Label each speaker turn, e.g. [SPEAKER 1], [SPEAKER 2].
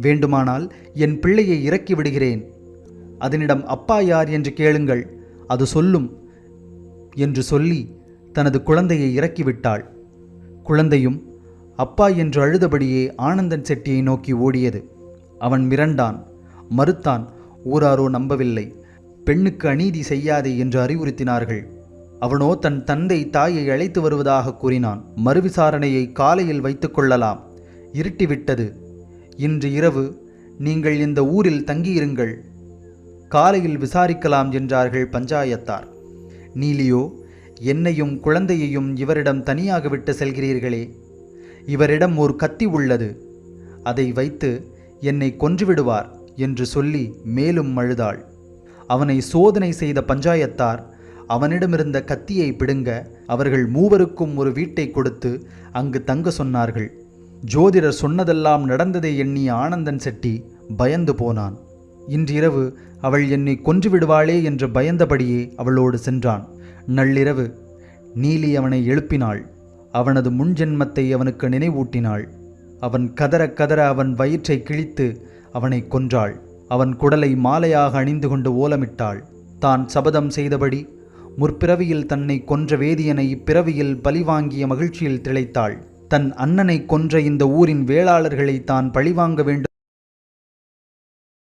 [SPEAKER 1] வேண்டுமானால் என் பிள்ளையை இறக்கி விடுகிறேன். அதனிடம் அப்பா யார்? என்று கேளுங்கள். அது சொல்லும் என்று சொல்லி தனது குழந்தையை இறக்கிவிட்டாள் குழந்தையும் அப்பா என்று அழுதபடியே ஆனந்தன் செட்டியை நோக்கி ஓடியது. அவன் மிரண்டான் மறுத்தான் ஊராரோ நம்பவில்லை பெண்ணுக்கு அநீதி செய்யாதே என்று அறிவுறுத்தினார்கள். அவனோ தன் தந்தை தாயை அழைத்து வருவதாக கூறினான். மறுவிசாரணையை காலையில் வைத்துக் கொள்ளலாம். இருட்டிவிட்டது. இன்று இரவு நீங்கள் இந்த ஊரில் தங்கியிருங்கள். காலையில் விசாரிக்கலாம் என்றார்கள் பஞ்சாயத்தார். நீலியோ என்னையும் குழந்தையையும் இவரிடம் தனியாக விட்டு செல்கிறீர்களே. இவரிடம் ஒரு கத்தி உள்ளது. அதை வைத்து என்னை கொன்றுவிடுவார் என்று சொல்லி மேலும் அழுதாள். அவனை சோதனை செய்த பஞ்சாயத்தார் அவனிடமிருந்த கத்தியை பிடுங்க அவர்கள் மூவருக்கும் ஒரு வீட்டை கொடுத்து அங்கு தங்க சொன்னார்கள். ஜோதிடர் சொன்னதெல்லாம் நடந்ததை எண்ணி ஆனந்தன் செட்டி பயந்து போனான். இன்றிரவு அவள் என்னை கொன்று விடுவாளே என்று பயந்தபடியே அவளோடு சென்றான். நள்ளிரவு நீலி அவனை எழுப்பினாள். அவனது முன்ஜென்மத்தை அவனுக்கு நினைவூட்டினாள். அவன் கதற கதற அவன் வயிற்றை கிழித்து அவனை கொன்றாள். அவன் குடலை மாலையாக அணிந்து கொண்டு ஓலமிட்டாள். தான் சபதம் செய்தபடி முற்பிறவியில் தன்னை கொன்ற வேதியனை இப்பிறவியில் பழிவாங்கிய மகிழ்ச்சியில் திளைத்தாள். தன் அண்ணனை கொன்ற இந்த ஊரின் வேளாளர்களை தான் பழிவாங்க வேண்டும்